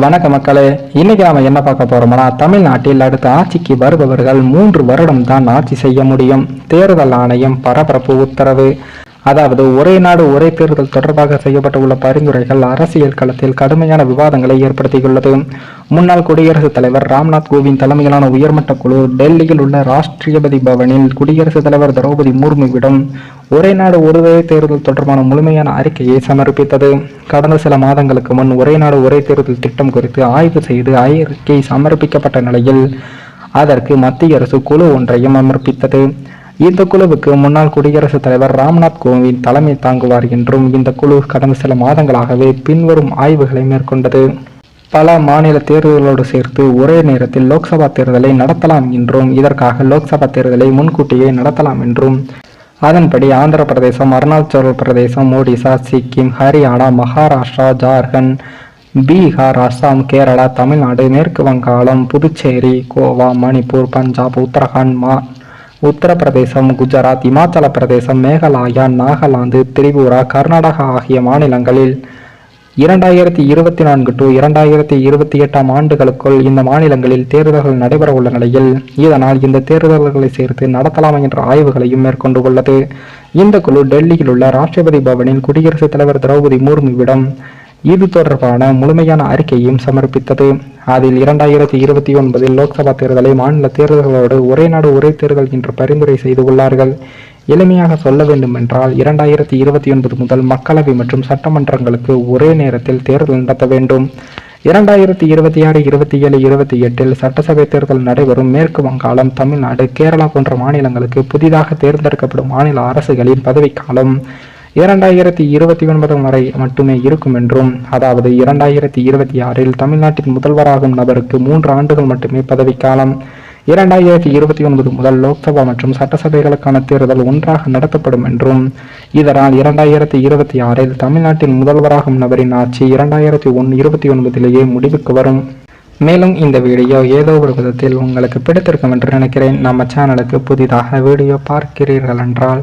வணக்க மக்களே இன்னைக்கு நாம என்ன பார்க்க போறோம்னா தமிழ்நாட்டில் அடுத்த ஆட்சிக்கு வருபவர்கள் மூன்று வருடம் தான் ஆட்சி செய்ய முடியும். தேர்தல் ஆணையம் பரபரப்பு உத்தரவு. அதாவது ஒரே நாடு ஒரே தேர்தல் தொடர்பாக செய்யப்பட்டுள்ள பரிந்துரைகள் அரசியல் களத்தில் கடுமையான விவாதங்களை ஏற்படுத்தியுள்ளது. முன்னாள் குடியரசுத் தலைவர் ராம்நாத் கோவிந்த் தலைமையிலான உயர்மட்ட குழு டெல்லியில் உள்ள ராஷ்டிரியபதி பவனில் குடியரசுத் தலைவர் திரௌபதி முர்முவிடம் ஒரே நாடு ஒருவரே தேர்தல் தொடர்பான முழுமையான அறிக்கையை சமர்ப்பித்தது. கடந்த சில மாதங்களுக்கு முன் ஒரே நாடு ஒரே தேர்தல் திட்டம் குறித்து ஆய்வு செய்து அறிக்கை சமர்ப்பிக்கப்பட்ட நிலையில் அதற்கு மத்திய அரசு குழு ஒன்றையும் சமர்ப்பித்தது. இந்த குழுவுக்கு முன்னாள் குடியரசுத் தலைவர் ராம்நாத் கோவிந்த் தலைமை தாங்குவார் என்றும் இந்த குழு கடந்த சில மாதங்களாகவே பின்வரும் ஆய்வுகளை மேற்கொண்டது. பல மாநில தேர்தல்களோடு சேர்த்து ஒரே நேரத்தில் லோக்சபா தேர்தலை நடத்தலாம் என்றும் இதற்காக லோக்சபா தேர்தலை முன்கூட்டியே நடத்தலாம் என்றும் அதன்படி ஆந்திர பிரதேசம் அருணாச்சல பிரதேசம் ஒடிசா சிக்கிம் ஹரியானா மகாராஷ்டிரா ஜார்க்கண்ட் பீகார் அஸ்ஸாம் கேரளா தமிழ்நாடு மேற்கு வங்காளம் புதுச்சேரி கோவா மணிப்பூர் பஞ்சாப் உத்தரகாண்ட் மா உத்தரப்பிரதேசம் குஜராத் இமாச்சல பிரதேசம் மேகாலயா நாகாலாந்து திரிபுரா கர்நாடகா ஆகிய மாநிலங்களில் இரண்டாயிரத்தி இருபத்தி நான்கு டு இரண்டாயிரத்தி இருபத்தி எட்டாம் ஆண்டுகளுக்குள் இந்த மாநிலங்களில் தேர்தல்கள் நடைபெற உள்ள நிலையில் இதனால் இந்த தேர்தல்களை சேர்த்து நடத்தலாம் என்ற ஆய்வுகளையும் மேற்கொண்டு உள்ளது இந்த குழு டெல்லியில் உள்ள ராஷ்டிரபதி பவனில் குடியரசுத் தலைவர் திரௌபதி முர்முவிடம் இது தொடர்பான முழுமையான அறிக்கையும் சமர்ப்பித்தது. அதில் இரண்டாயிரத்தி இருபத்தி ஒன்பதில் லோக்சபா தேர்தலை மாநில தேர்தல்களோடு ஒரே நாடு ஒரே தேர்தல் என்று பரிந்துரை செய்து உள்ளார்கள். எளிமையாக சொல்ல வேண்டுமென்றால் இரண்டாயிரத்தி இருபத்தி ஒன்பது முதல் மக்களவை மற்றும் சட்டமன்றங்களுக்கு ஒரே நேரத்தில் தேர்தல் நடத்த வேண்டும். இரண்டாயிரத்தி இருபத்தி ஆறு இருபத்தி ஏழு இருபத்தி எட்டில் சட்டசபை தேர்தல் நடைபெறும் மேற்கு வங்காளம் தமிழ்நாடு கேரளா போன்ற மாநிலங்களுக்கு புதிதாக தேர்ந்தெடுக்கப்படும் மாநில அரசுகளின் பதவிக்காலம் இரண்டாயிரத்தி இருபத்தி ஒன்பது வரை மட்டுமே இருக்கும் என்றும் அதாவது இரண்டாயிரத்தி இருபத்தி ஆறில் தமிழ்நாட்டின் முதல்வராகும் நபருக்கு மூன்று ஆண்டுகள் மட்டுமே பதவிக்காலம் இரண்டாயிரத்தி இருபத்தி ஒன்பது முதல் லோக்சபா மற்றும் சட்டசபைகளுக்கான தேர்தல் ஒன்றாக நடத்தப்படும் என்றும் இதனால் இரண்டாயிரத்தி இருபத்தி ஆறில் தமிழ்நாட்டின் முதல்வராகும் நபரின் ஆட்சி இரண்டாயிரத்தி ஒன் இருபத்தி ஒன்பதிலேயே முடிவுக்கு வரும். மேலும் இந்த வீடியோ ஏதோ ஒரு விதத்தில் உங்களுக்கு பிடித்திருக்கும் என்று நினைக்கிறேன். நம்ம சேனலுக்கு புதிதாக வீடியோ பார்க்கிறீர்கள் என்றால்